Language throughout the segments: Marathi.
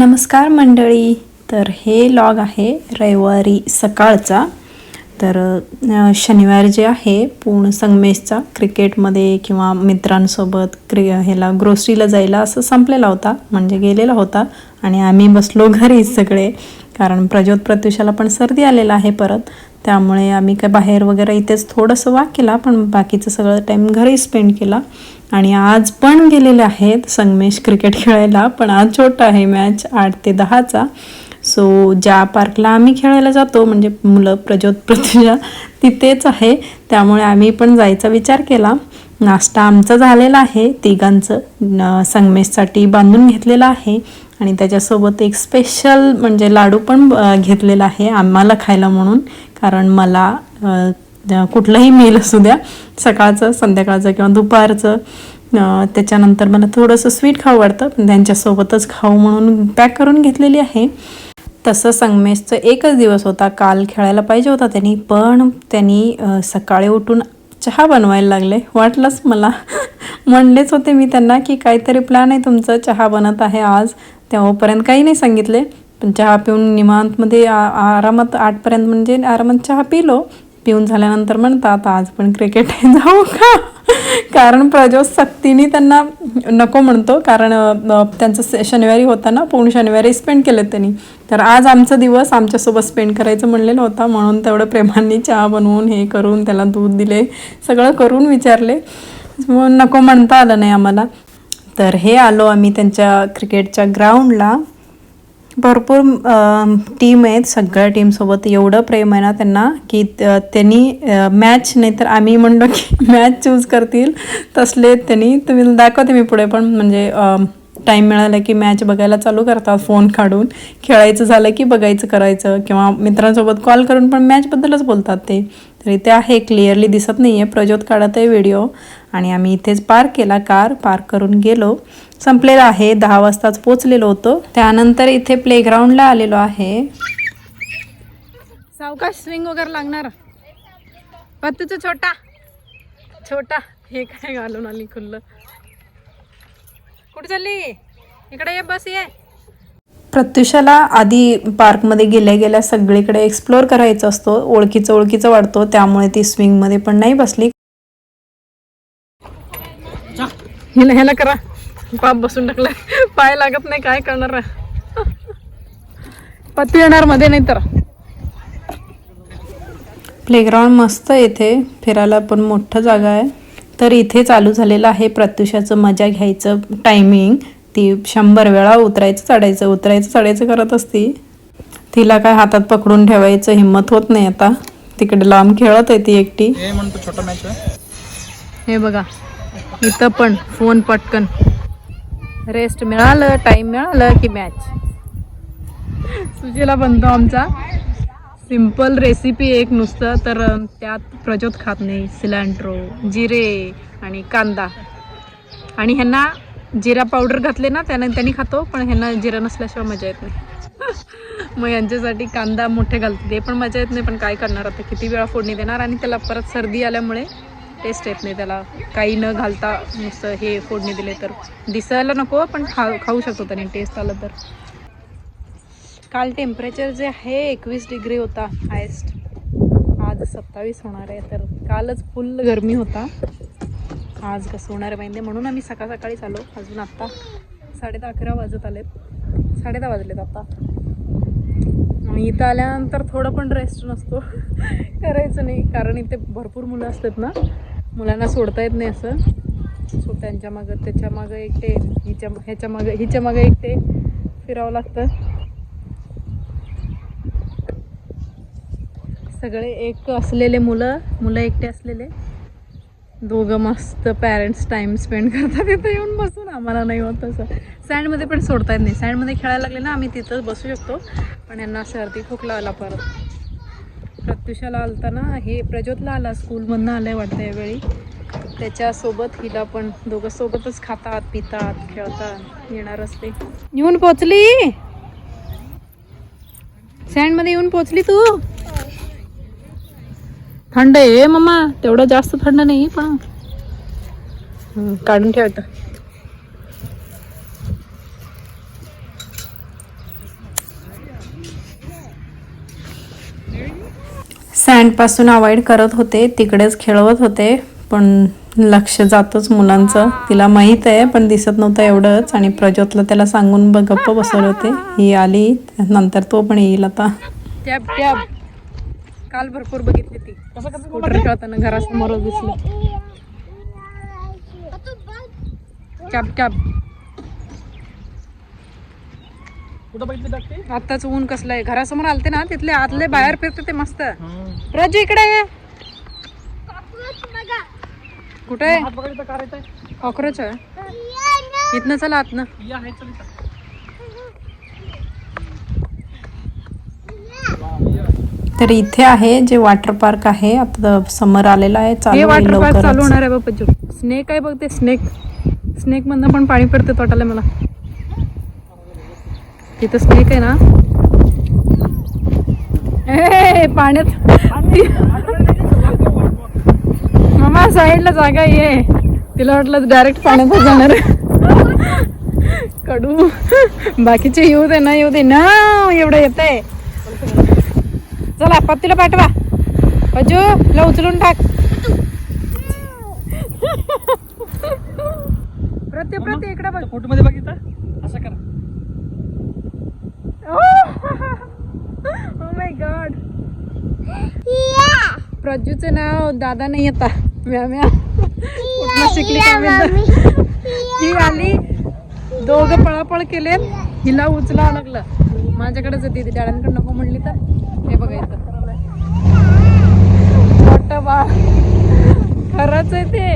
नमस्कार मंडळी. तर हे लॉग आहे रविवारी सकाळचा. तर शनिवार जे आहे पूर्ण संगमेशचा क्रिकेटमध्ये किंवा मित्रांसोबत क्रि ह्याला ग्रोसरीला जायला असं संपलेला होता म्हणजे गेलेला होता. आणि आम्ही बसलो घरी सगळे कारण प्रज्योत प्रत्युषाला पण सर्दी आलेला आहे परत. त्यामुळे आम्ही काय बाहेर वगैरे इथेच थोडंसं वाक केला पण बाकीचं सगळं टाईम घरी स्पेंड केला. आणि आज पण गेलेले आहेत संगमेश क्रिकेट खेळायला पण आज छोटा आहे मॅच आठ ते दहाचा. सो ज्या पार्कला आम्ही खेळायला जातो म्हणजे मुलं प्रज्योत प्रत्युषा तिथेच आहे. त्यामुळे आम्ही पण जायचा विचार केला. नाश्ता आमचा झालेला आहे. तिघांचं संगमेशसाठी बांधून घेतलेला आहे. आणि त्याच्यासोबत एक स्पेशल म्हणजे लाडू पण घेतलेला आहे आम्हाला खायला म्हणून. कारण मला कुठलंही मेल असू द्या सकाळचं संध्याकाळचं किंवा दुपारचं त्याच्यानंतर मला थोडंसं स्वीट खाऊ वाटतं. पण त्यांच्यासोबतच खाऊ म्हणून पॅक करून घेतलेली आहे. तसं संगमेशचं एकच दिवस होता. काल खेळायला पाहिजे होता त्यांनी पण त्यांनी सकाळी उठून चहा बनवायला लागले. वाटलंच मला. म्हणलेच होते मी त्यांना की काहीतरी प्लॅन आहे तुमचं चहा बनत आहे आज. तेव्हापर्यंत काही नाही सांगितले. पण चहा पिऊन निवांतमध्ये आ- आरामात आठपर्यंत म्हणजे आरामात चहा पिलो. येऊन झाल्यानंतर म्हणतात आज पण क्रिकेट जाऊ का? कारण प्रज्योत सक्तीने त्यांना नको म्हणतो. कारण त्यांचं शनिवारी होता ना पूर्ण शनिवारी स्पेंड केलं त्यांनी. तर आज आमचा दिवस आमच्यासोबत स्पेंड करायचं म्हणलेलं होता. म्हणून तेवढं प्रेमाने चहा बनवून हे करून त्याला दूध दिले सगळं करून विचारले. मग नको म्हणता आलं नाही आम्हाला. तर हे आलो आम्ही त्यांच्या क्रिकेटच्या ग्राउंडला भरपूर टीम आहेत सगळ्या टीमसोबत एवढं प्रेम आहे ना त्यांना की त्यांनी मॅच नाही तर आम्ही म्हणलो की मॅच चूज करतील. तसले त्यांनी तुम्ही दाखवते मी पुढे पण. म्हणजे टाईम मिळाला की मॅच बघायला चालू करतात फोन काढून. खेळायचं झालं की बघायचं करायचं. किंवा मित्रांसोबत कॉल करून पण मॅचबद्दलच बोलतात ते. तर इथे आहे क्लिअरली दिसत नाही आहे प्रज्योत काढत आहे व्हिडिओ आणि आम्ही इथेच पार्क केला कार पार्क करून गेलो. संपलेला आहे. दहा वाजताच पोचलेलो होतो. त्यानंतर इथे प्लेग्राऊंडला आलेलो आहे. सावकाश स्विंग वगैरे लागणार. पत्तूचं छोटा. छोटा. हे काय घालून आली खुल्लं. कुठे चालली? इकडे ये बस ये. प्रत्युषाला आधी पार्कमध्ये गेल्या गेल्या सगळीकडे एक्सप्लोअर करायचं असतो. ओळखीचं ओळखीचं वाटतो त्यामुळे ती स्विंगमध्ये पण नाही बसली. ह्याला ह्याला करा. पाप बसून टाकलाय. पाय लागत नाही. काय करणार? पत्ती येणार मध्ये नाही तर. प्लेग्राऊंड मस्त इथे. फिरायला पण मोठं जागा आहे. तर इथे चालू झालेलं आहे प्रत्युषाचं मजा घ्यायचं टायमिंग ती शंभर वेळा उतरायचं चढायचं उतरायचं चढायचं करत असती. तिला काय हातात पकडून ठेवायचं हिंमत होत नाही आता. तिकडे लांब खेळत आहे ती एकटी. हे हे बघा इथं पण फोन पटकन. रेस्ट मिळालं टाइम मिळालं की मॅच सुजीला बनतो आमचा. सिंपल रेसिपी एक नुसतं तर त्यात प्रज्योत खात नाही सिलांट्रो जिरे आणि कांदा. आणि ह्यांना जिरा पावडर घातले ना त्याने त्यांनी खातो पण ह्यांना जिरा नसल्याशिवाय मजा येत नाही. मग यांच्यासाठी कांदा मोठे घालते ते पण मजा येत नाही पण काय करणार आता? किती वेळा फोडणी देणार? आणि त्याला परत सर्दी आल्यामुळे टेस्ट येत नाही त्याला. काही न घालता नुसतं हे फोडणी दिले तर. दिसायला नको पण खा खाऊ शकतो त्याने टेस्ट आलं तर. काल टेम्परेचर जे आहे एकवीस डिग्री होता हायेस्ट आज सत्तावीस होणार आहे तर कालच फुल गरमी होता. आज कसं होणार आहे माहिती म्हणून आम्ही सकाळ सकाळीच आलो अजून आत्ता साडे दहा अकरा वाजत आलेत. साडे दहा वाजलेत आता. आणि इथं आल्यानंतर थोडं पण रेस्ट नसतो. करायचं नाही. कारण इथे भरपूर मुलं असतात ना. मुलांना सोडता येत नाही असं. सो त्यांच्या मागं त्याच्या मागं एकटे हिच्या ह्याच्या मागं हिच्या मागं एकटे फिरावं लागतं. सगळे एक असलेले मुलं मुलं एकटे असलेले. दोघं मस्त पॅरेंट्स टाइम स्पेंड करतात. तिथं येऊन बसून आम्हाला नाही होत तसं. सँडमध्ये पण सोडता येत नाही. सँडमध्ये खेळायला लागले ना आम्ही तिथंच बसू शकतो. पण यांना सर्दी खोकला आला परत. प्रत्युषाला आलता ना हे प्रज्योतला आला स्कूलमधनं आहे वाटतं यावेळी. त्याच्यासोबत हिला पण दोघं सोबतच खातात पितात खेळतात येणार असते. येऊन पोचली? सँडमध्ये येऊन पोचली तू? थंड आहे मम्मा तेवढं जास्त थंड नाही पण. काढून ठेवता सँडपासून अवॉइड करत होते तिकडेच खेळवत होते पण लक्ष जातोच मुलांचं. तिला माहीत आहे पण दिसत नव्हतं एवढंच आणि प्रज्योतला त्याला सांगून गप्प बसवले होते. ही आली नंतर तो पण येईल आता. काल भरपूर बघितली ती. स्कूटर खेळताना घरासमोर दिसली. कॅब कॅब कुठं बघितली टाकते आत्ताच ऊन कसलं आहे घरासमोर आलते ना तिथले आतले बाहेर फिरते ते मस्त. राजू इकडे कुठे? कॉक्रोच आहे. इथनं चला आतनं. या आहे चल इथं. तर इथे आहे जे वॉटर पार्क आहे. आता समर आलेला आहे. चालू आहे वॉटर पार्क. चालू होणार आहे बाप्पा स्नेक आहे बघ ते स्नेक स्नेक मधनं पण पाणी पडते तोटाला मला. तिथं स्नेक आहे ना. ए पाण्यात. मामा साईडला जागा ये. तिला वाटलं डायरेक्ट पाण्यात जाणार आहे. कडू. बाकीचे येऊ दे ना येऊ दे. ना एवढं येतंय. चला पत्तीला पाठवा. अजू ला उचलून टाक. प्रत्ये प्रत्ये इकडे बघ. फोटो मध्ये बघितलं असं करा. ओ! माय गॉड प्रजूचं नाव दादा नाही येता म्या शिकली. ही आली. दोघं पळापळ केलेत. हिला उचलावं लागलं. माझ्याकडेच येते ती नको म्हणली तर. हे बघायचं मोठ बा खरंच आहे ते.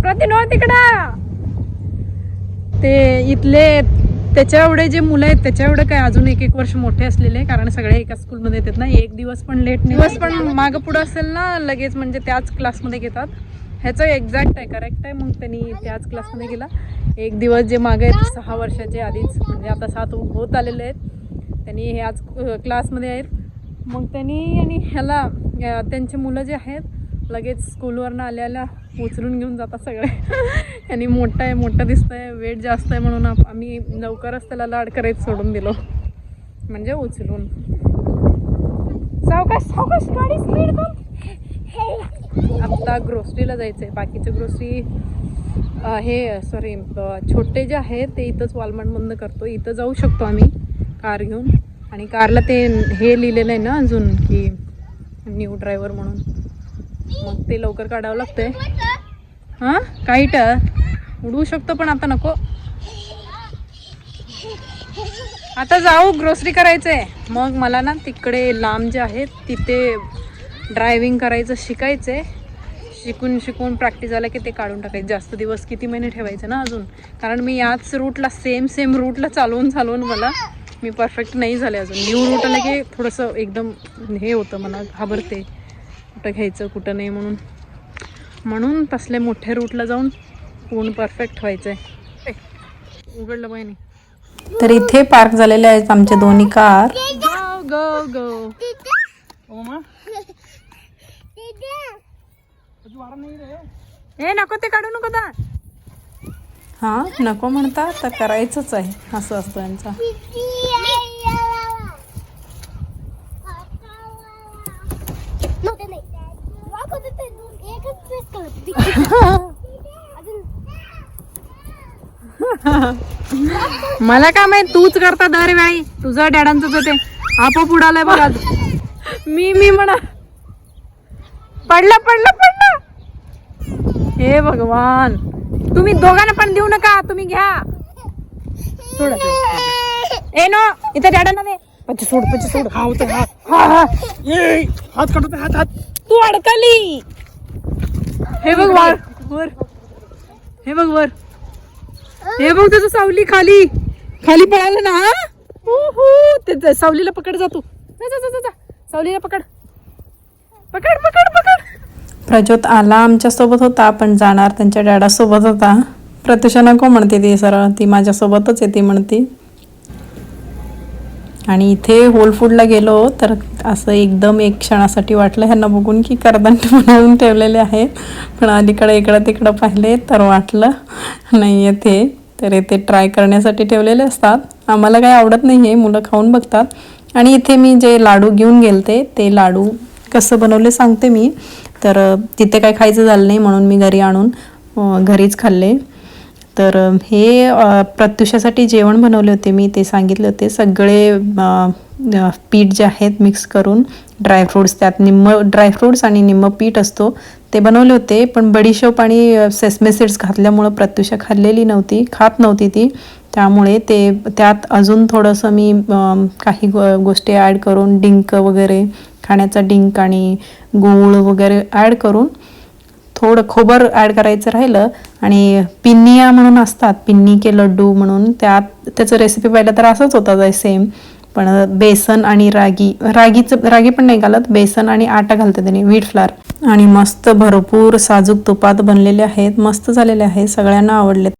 प्रतिनो तिकडं ते इथले त्याच्या एवढे जे मुलं आहेत त्याच्या एवढे काय अजून एक एक वर्ष मोठे असलेले कारण सगळे एका स्कूलमध्ये येतात ना. एक दिवस पण लेट दिवस पण मागं पुढं असेल ना लगेच म्हणजे त्याच क्लासमध्ये घेतात. ह्याचं एक्झॅक्ट आहे करेक्ट आहे. मग त्यांनी त्याच क्लासमध्ये गेला. एक दिवस जे मागे आहेत सहा वर्षाचे आधीच म्हणजे आता सात होत आलेले आहेत. त्यांनी हे आज क्लासमध्ये आहेत. मग त्यांनी आणि ह्याला त्यांची त्यांचे मुलं जे आहेत लगेच स्कूलवरनं आल्याला उचलून घेऊन जातात सगळे. आणि मोठं आहे मोठं आहे वेट जास्त आहे म्हणून आम्ही लवकरच त्याला लाड करायचं सोडून दिलो. म्हणजे उचलून. सावकाश सावकाश गाडी स्पीड आत्ता ग्रोसरीला जायचं आहे बाकीचे ग्रोसरी हे सॉरी छोटे जे आहेत ते इथंच वॉलमार्टमधनं करतो. इथं जाऊ शकतो आम्ही कार घेऊन. आणि कारला ते हे लिहिलेलं आहे ना अजून की न्यू ड्रायव्हर म्हणून. मग ते लवकर काढावं लागतंय. हां? ट उडवू शकतो पण आता नको. आता जाऊ ग्रोसरी करायचंय. मग मला ना तिकडे लांब जे आहेत तिथे ड्रायव्हिंग करायचं शिकायचंय. शिकून शिकून प्रॅक्टिस झालं की ते काढून टाकायचं. जास्त दिवस किती महिने ठेवायचं ना अजून? कारण मी याच रूटला सेम सेम रूटला चालवून चालवून मला मी परफेक्ट नाही झाले अजून. न्यू रूट आलं की थोडंसं एकदम हे होतं मला घाबरते. कुठं घ्यायचं कुठं नाही म्हणून. म्हणून तसल्या मोठ्या रूटला जाऊन पूर्ण परफेक्ट व्हायचं आहे उघडलं बहिणी. तर इथे पार्क झालेले आहेत आमचे दोन्ही कार गो ए नको ते काढू नको दा हा नको म्हणता तर करायचंच आहे. असं असतं यांचा. मला काय माहीत तूच करता दरवेळी तुझं डॅडांचं ते. आपोआप उडालाय बघा मी मी म्हणा. पडला पडला पडला. हे भगवान. तुम्ही दोघांना पण देऊ नका. तुम्ही घ्या. सोड ए नो. इथं डॅडांना दे. पच्ची सोड पच्ची सोड. हा होतं हात हात हात काढतो हात हात. तू अडकली. हे बघ वर वर. हे बघ वर. हे बघ त्याचं सावली खाली. खाली पळालं ना हा? ते सावलीला पकड जा तू. जा, जा, जा, जा, जा. सावलीला पकड. पकड पकड पकड. प्रज्योत आला आमच्यासोबत होता पण जाणार त्यांच्या डॅडासोबत होता. प्रत्युषा नको म्हणते ती सरळ ती माझ्यासोबतच येते म्हणते. आणि इथे होल फूडला गेलो तर असं एकदम एक क्षणासाठी वाटलं ह्यांना बघून की करदंड बनवून ठेवलेले आहेत. पण अलीकडे इकडं तिकडं पाहिले तर वाटलं नाही येते तर इथे ट्राय करण्यासाठी ठेवलेले असतात. आम्हाला काही आवडत नाही आहे मुलं खाऊन बघतात. आणि इथे मी जे लाडू घेऊन गेलते ते लाडू कसं बनवले सांगते मी. तर तिथे काय खायचं झालं नाही म्हणून मी घरी आणून घरीच खाल्ले. तर हे प्रत्युषासाठी जेवण बनवले होते मी ते सांगितले होते. सगळे पीठ जे आहेत मिक्स करून ड्रायफ्रूट्स त्यात निम्म ड्रायफ्रूट्स आणि निम्म पीठ असतो ते बनवले होते. पण बडीशोप आणि सेसमे सीड्स घातल्यामुळं प्रत्युषा खाल्लेली नव्हती खात नव्हती ती. त्यामुळे ते त्यात अजून थोडंसं मी काही गोष्टी ॲड करून डिंक वगैरे खाण्याचा डिंक आणि गूळ वगैरे ॲड करून थोडं खोबर ॲड करायचं राहिलं आणि पिन्निया म्हणून असतात पिन्नी के लड्डू म्हणून त्यात त्याचं रेसिपी पाहिलं तर असंच होतं सेम पण बेसन आणि रागी रागीचं रागी पण नाही घालत बेसन आणि आटा घालते त्याने व्हीट फ्लार आणि मस्त भरपूर साजूक तुपात बनलेले आहेत मस्त झालेले आहेत सगळ्यांना आवडले